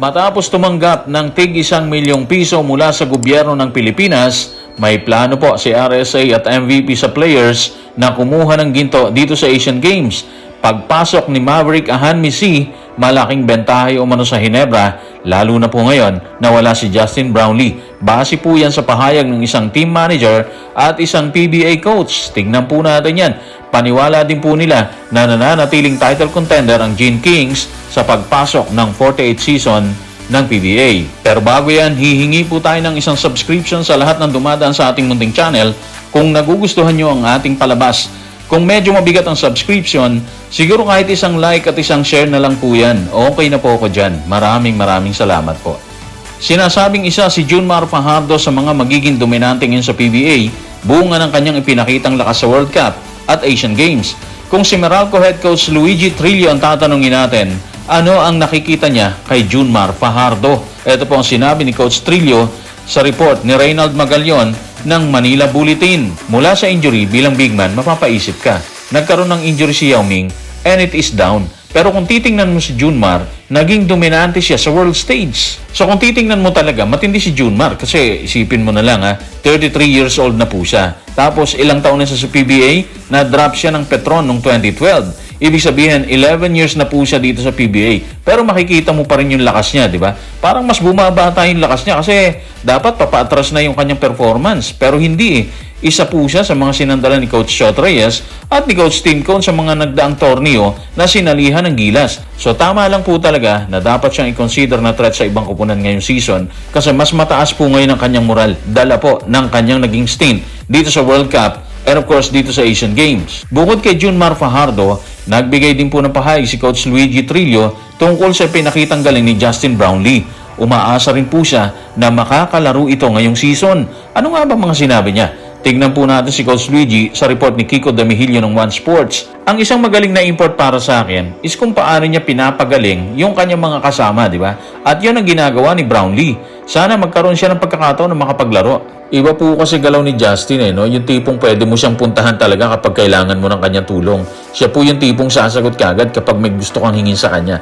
Matapos tumanggap ng tig isang milyong piso mula sa gobyerno ng Pilipinas, may plano po si RSA at MVP sa players na kumuha ng ginto dito sa Asian Games. Pagpasok ni Maverick Ahanmi C, malaking bentahe umano sa Hinebra, lalo na po ngayon na wala si Justin Brownlee. Base po yan sa pahayag ng isang team manager at isang PBA coach. Tignan po natin yan. Paniwala din po nila na nananatiling title contender ang Gene Kings sa pagpasok ng 48 season ng PBA. Pero bago yan, hihingi po tayo ng isang subscription sa lahat ng dumadaan sa ating munting channel kung nagugustuhan nyo ang ating palabas. Kung medyo mabigat ang subscription, siguro kahit isang like at isang share na lang po yan. Okay na po ako dyan. Maraming maraming salamat po. Sinasabing isa si Junmar Fajardo sa mga magiging dominante ngayon sa PBA, bunga ng kanyang ipinakitang lakas sa World Cup at Asian Games. Kung si Meralco head coach Luigi Trillo tatanungin natin, ano ang nakikita niya kay Junmar Fajardo? Ito po ang sinabi ni Coach Trillo sa report ni Reynald Magallon ng Manila Bulletin. Mula sa injury bilang big man, mapapaisip ka. Nagkaroon ng injury si Yao Ming and it is down. Pero kung titingnan mo si Junmar, naging dominante siya sa world stage. So kung titingnan mo talaga, matindi si Junmar kasi isipin mo na lang ha, 33 years old na po siya. Tapos ilang taon na siya sa PBA, na-drop siya ng Petron noong 2012. Ibig sabihin, 11 years na po siya dito sa PBA. Pero makikita mo pa rin yung lakas niya, di ba? Parang mas bumabata yung lakas niya kasi dapat papaatras na yung kanyang performance. Pero hindi eh. Isa po siya sa mga sinandala ni Coach Shot Reyes at ni Coach Tim Cone sa mga nagdaang torneo na sinalihan ng gilas. So tama lang po talaga na dapat siyang i-consider na threat sa ibang kupunan ngayong season kasi mas mataas po ngayon ang kanyang moral. Dala po ng kanyang naging stint dito sa World Cup and of course dito sa Asian Games. Bukod kay Junmar Fajardo, nagbigay din po ng pahayag si Coach Luigi Trillo tungkol sa pinakitang galing ni Justin Brownlee. Umaasa rin po siya na makakalaro ito ngayong season. Ano nga ba mga sinabi niya? Tignan po natin si Coach Luigi sa report ni Kiko Damihilio ng One Sports. Ang isang magaling na import para sa akin is kung paano niya pinapagaling yung kanyang mga kasama, di ba? At yun ang ginagawa ni Brownlee. Sana magkaroon siya ng pagkakataon na makapaglaro. Iba po kasi galaw ni Justin eh, no? Yung tipong pwede mo siyang puntahan talaga kapag kailangan mo ng kanyang tulong. Siya po yung tipong sasagot kagad kapag may gusto kang hingin sa kanya.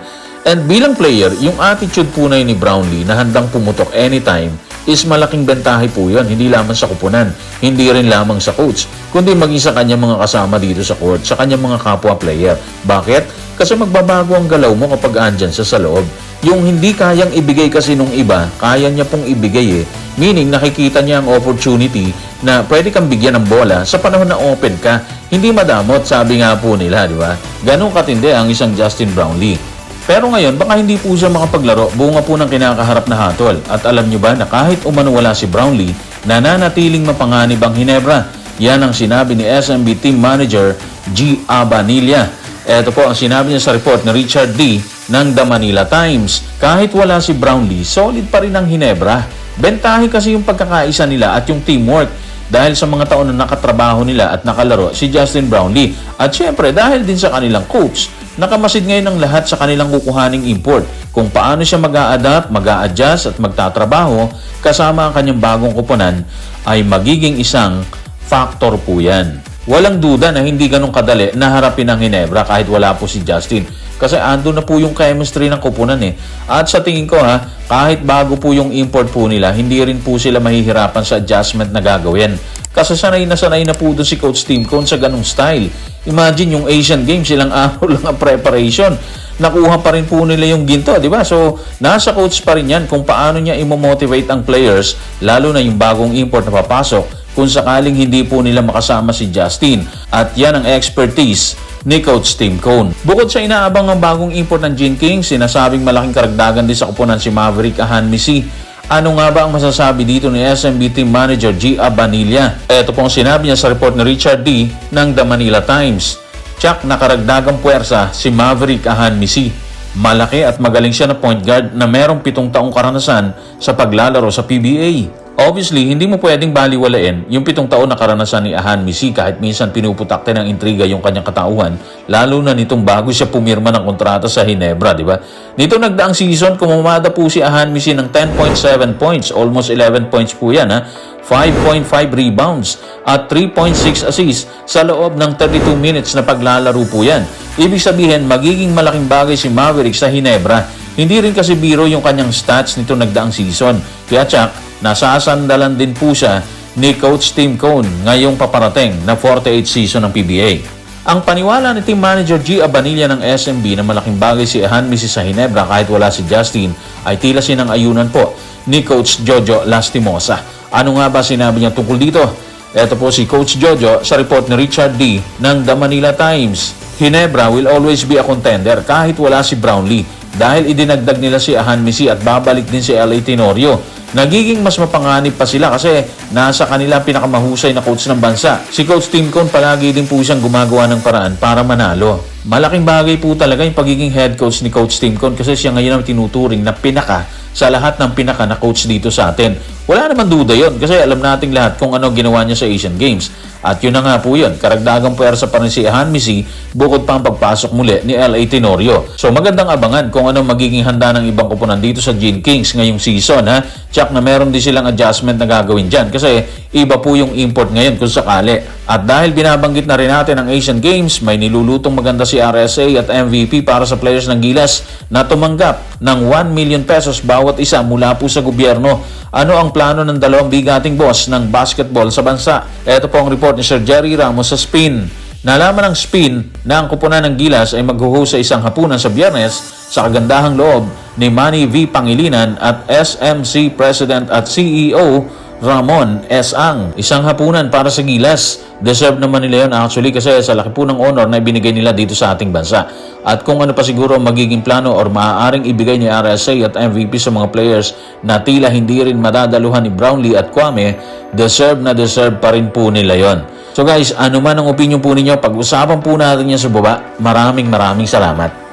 And bilang player, yung attitude po na yun ni Brownlee na handang pumutok anytime is malaking bentahe po yun. Hindi lamang sa kupunan, hindi rin lamang sa coach, kundi maging sa kanyang mga kasama dito sa court, sa kanyang mga kapwa player. Bakit? Kasi magbabago ang galaw mo kapag andyan sa loob. Yung hindi kayang ibigay kasi nung iba, kaya niya pong ibigay eh. Meaning, nakikita niya ang opportunity na pwede kang bigyan ng bola sa panahon na open ka. Hindi madamot, sabi nga po nila, di ba? Ganong katindi ang isang Justin Brownlee. Pero ngayon, baka hindi po siya makapaglaro bunga po ng kinakaharap na hatol. At alam nyo ba na kahit umano wala si Brownlee, nananatiling mapanganib ang Hinebra. Yan ang sinabi ni SMB Team Manager G. Abanilla. Ito po ang sinabi niya sa report ni Richard D. ng The Manila Times. Kahit wala si Brownlee, solid pa rin ang Hinebra. Bentahe kasi yung pagkakaisa nila at yung teamwork dahil sa mga taon na nakatrabaho nila at nakalaro si Justin Brownlee. At syempre dahil din sa kanilang coach, nakamasid ngayon ng lahat sa kanilang kukuhaning import kung paano siya mag adapt mag adjust at magtatrabaho kasama ang kanyang bagong kupunan ay magiging isang factor po yan. Walang duda na hindi ganun kadali na harapin ang Hinebra kahit wala po si Justin. Kasi ando na po yung chemistry ng kupunan eh. At sa tingin ko ha, kahit bago po yung import po nila, hindi rin po sila mahihirapan sa adjustment na gagawin. Kasi sanay na sanay na po doon si Coach Tim Cone sa ganung style. Imagine yung Asian Games, silang araw lang ang preparation. Nakuha pa rin po nila yung ginto, di ba? So, nasa coach pa rin yan kung paano niya imo-motivate ang players, lalo na yung bagong import na papasok, kung sakaling hindi po nila makasama si Justin. At yan ang expertise ni Coach Tim Cone. Bukod sa inaabang ng bagong import ng Gene King, sinasabing malaking karagdagan din sa kupunan si Maverick Ahanmisi. Ano nga ba ang masasabi dito ni SMB Team Manager G. Abanilla? Ito pong sinabi niya sa report ni Richard D. ng The Manila Times. Tsak na karagdagang puwersa si Maverick Ahanmisi. Malaki at magaling siya na point guard na merong pitong taong karanasan sa paglalaro sa PBA. Obviously, hindi mo pwedeng baliwalain yung pitong taon na karanasan ni Ahan Misi kahit minsan pinuputakte ng intriga yung kanyang katauhan, lalo na nitong bago siya pumirma ng kontrata sa Hinebra, di ba? Nito nagdaang season, kumamada po si Ahan Misi ng 10.7 points, almost 11 points po yan, ha? 5.5 rebounds at 3.6 assists sa loob ng 32 minutes na paglalaro po yan. Ibig sabihin, magiging malaking bagay si Maverick sa Hinebra Hindi rin kasi biro yung kanyang stats nito nagdaang season. Kaya tsak, nasasandalan din po siya ni Coach Tim Cone ngayong paparating na 48 season ng PBA. Ang paniwala ni team manager G. Abanilla ng SMB na malaking bagay si Ahan Misi sa Hinebra kahit wala si Justin ay tila sinang ayunan po ni Coach Jojo Lastimosa. Ano nga ba sinabi niya tungkol dito? Ito po si Coach Jojo sa report ni Richard D. ng The Manila Times. Hinebra will always be a contender kahit wala si Brownlee dahil idinagdag nila si Ahan Misi at babalik din si L.A. Tenorio. Nagiging mas mapanganib pa sila kasi nasa kanila pinakamahusay na coach ng bansa. Si Coach Tim Cone palagi din po siyang gumagawa ng paraan para manalo. Malaking bagay po talaga yung pagiging head coach ni Coach Tim Cone kasi siya ngayon ang tinuturing na pinaka sa lahat ng pinaka na coach dito sa atin. Wala naman duda yon kasi alam nating lahat kung ano ginawa niya sa Asian Games. At yun na nga po yun, karagdagang puwersa pa rin si Han Misi bukod pa ang pagpasok muli ni L.A. Tenorio. So magandang abangan kung ano magiging handa ng ibang kupunan dito sa Gene Kings ngayong season ha. Tsak na meron din silang adjustment na gagawin dyan kasi iba po yung import ngayon kung sakali. At dahil binabanggit na rin natin ang Asian Games, may nilulutong maganda si RSA at MVP para sa players ng Gilas na tumanggap ng 1 million pesos bawat isa mula po sa gobyerno. Ano ang plano ng dalawang bigating boss ng basketball sa bansa? Ito po ang report ni Sir Jerry Ramos sa Spin. Nalaman ng Spin na ang kupunan ng Gilas ay maghuho sa isang hapunan sa biyernes sa kagandahang loob ni Manny V. Pangilinan at SMC President at CEO Ramon S. Ang. Isang hapunan para sa Gilas. Deserve naman nila yun actually kasi sa laki po ng honor na ibinigay nila dito sa ating bansa. At kung ano pa siguro magiging plano or maaaring ibigay ni RSA at MVP sa mga players na tila hindi rin madadaluhan ni Brownlee at Kwame, deserve na deserve pa rin po nila yon. So guys, ano man ang opinion po ninyo, pag-usapan po natin yan sa baba. Maraming maraming salamat.